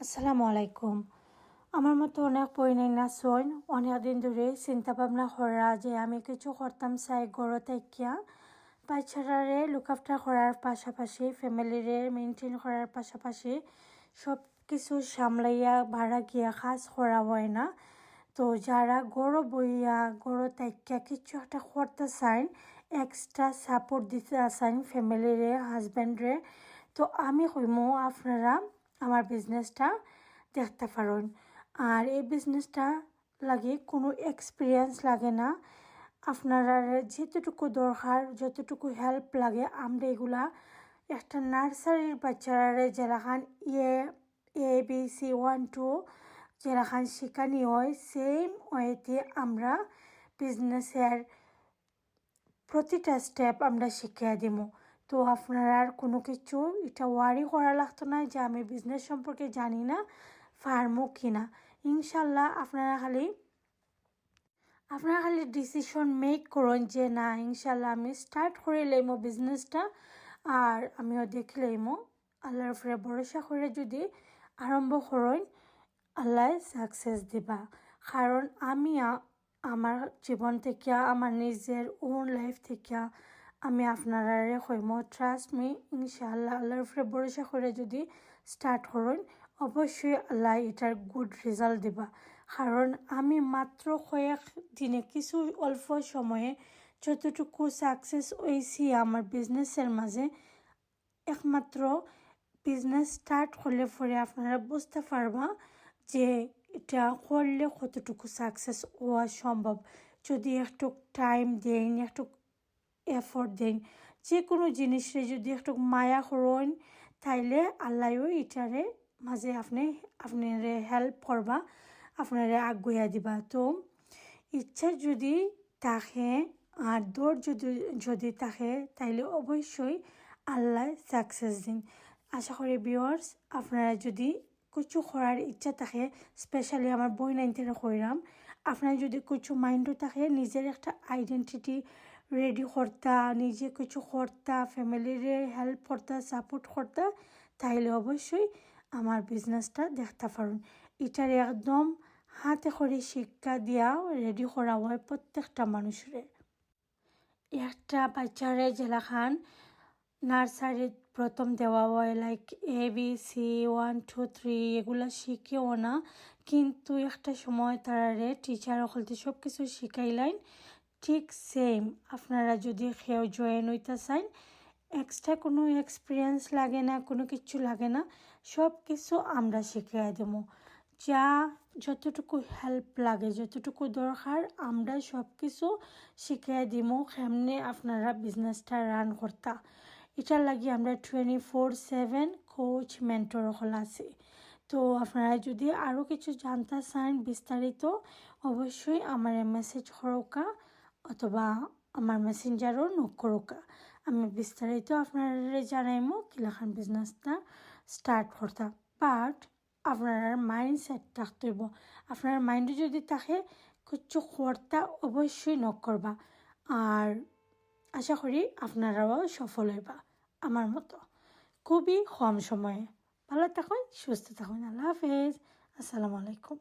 আসসালামু আলাইকুম। আমার মতো অনেক পরিণয় না, শোন। অনেক দিন ধরে চিন্তা ভাবনা করা যে আমি কিছু করতাম চাই গড় থাকিয়া। বাচ্চারারে লুক আফটার করার পাশাপাশি ফ্যামিলিরে মেনটেন করার পাশাপাশি সব কিছু সামলাইয়া ভাড়া গিয়া কাজ করা হয় না। তো যারা গড় বইয়া গড় তাইকা কিছু একটা করতে চান এক্সট্রা সাপোর্ট দিতে চান ফ্যামিলিরে হাজব্যান্ডরে তো আমি কইমো আপনারা আমার বিজনেসটা দেখতে পারেন। আর এই বিজনেসটা লাগে কোনো এক্সপিরিয়েন্স লাগে না। আপনারা যেতটুকু দরকার, যতটুকু হেল্প লাগে, আমরা এগুলা একটা নার্সারির বাচ্চারা যেরাখান ইয়ে A B C one two যেরাখান শেখানি হয় সেম ওয়েতে আমরা বিজনেসের প্রতিটা স্টেপ আমরা শিখিয়ে দিব তো আপনারা আর কোনো কিছু এটা ওয়ারি করা লাগতো না যে আমি বিজনেস সম্পর্কে জানি না ফার্মও কিনা। ইনশাল্লাহ আপনারা খালি আপনারা খালি ডিসিশন মেক করুন যে না, ইনশাল্লাহ আমি স্টার্ট করে লইমো বিজনেসটা আর আমিও দেখে লইমো আল্লাহর উপরে ভরসা করে যদি আরম্ভ করেন, আল্লাহ সাকসেস দিবা। কারণ আমি আমার জীবন থেকে, আমার নিজের ওন লাইফ থেকে আমি আপনারা কইম ট্রাস্ট মি ইনশাআল্লাহ আল্লাহর উপরে ভরসা করে যদি স্টার্ট করেন, অবশ্যই আল্লাহ এটার গুড রেজাল্ট দিবা। কারণ আমি মাত্র কয়েক দিনে, কিছু অল্প সময়ে যতটুকু সাকসেস হয়েছি আমার বিজনেসের মাঝে, একমাত্র বিজনেস স্টার্ট করলে পরে আপনারা বুঝতে পারবা যে এটা করলে কতটুকু সাকসেস হওয়া সম্ভব। যদি একটু টাইম দেন, একটু এফোর্ট দেন। যে কোনো জিনিসে যদি একটু মায়া করেন তাইলে আল্লাহও এটারে মাঝে আপনি, আপনারে হেল্প করবা, আপনারে আগুয়া দিবা। তো ইচ্ছা যদি থাকে, আর দৌড় যদি যদি থাকে, তাইলে অবশ্যই আল্লাহ সাকসেস দিন। আশা করি বিওয়ার্স আপনারা যদি কিছু করার ইচ্ছা থাকে স্পেশালি আমার বই নাইনতে কইরাম, আপনার যদি কিছু মাইন্ডও থাকে, নিজের একটা আইডেন্টিটি রেডি করতা, নিজে কিছু করতা ফ্যামিলিরে হেল্প করতা সাপোর্ট করতা, তাইলে অবশ্যই আমার বিজনেসটা দেখতে পারুন। এটার একদম হাতে করে শিক্ষা দিয়া রেডি করা হয় প্রত্যেকটা মানুষরে। একটা বাচ্চারে জেলাখান নার্সারিত প্রথম দেওয়া হয় like A B C one two three এগুলো শিখেও না। কিন্তু একটা সময় তারারে টিচার হলতে সব কিছু শিখাইলেন। ঠিক সেম আপনারা যদি কেউ জয়েন হইতে চান এক্সট্রা কোনো এক্সপিরিয়েন্স লাগে না, কোনো কিছু লাগে না, সব কিছু আমরা শিখিয়ে দেবো। যা যতটুকু হেল্প লাগে, যতটুকু দরকার, আমরা সব কিছু শিখিয়ে দিব কেমনে আপনারা বিজনেসটা রান করতা। এটার লাগি আমরা twenty four seven coach mentor হল আছে। তো আপনারা যদি আরও কিছু জানতে চান বিস্তারিত, অবশ্যই আমার মেসেজ করোকা। অথবা আমার মেসেঞ্জারও নক করোকা। আমি বিস্তারিত আপনারা জানাইমো কিলাখান বিজনেসটা স্টার্ট করতাম বাট আপনার মাইন্ড সেট থাকতে হইব। আপনার মাইন্ডে যদি থাকে, কিছু করতা অবশ্যই নক করবা। আর আশা করি আপনারাও সফল হইবা, আমার মতো। খুবই কম সময়ে। ভালো থাকুন, সুস্থ থাকুন। আল্লাহ হাফেজ। আসসালামু আলাইকুম।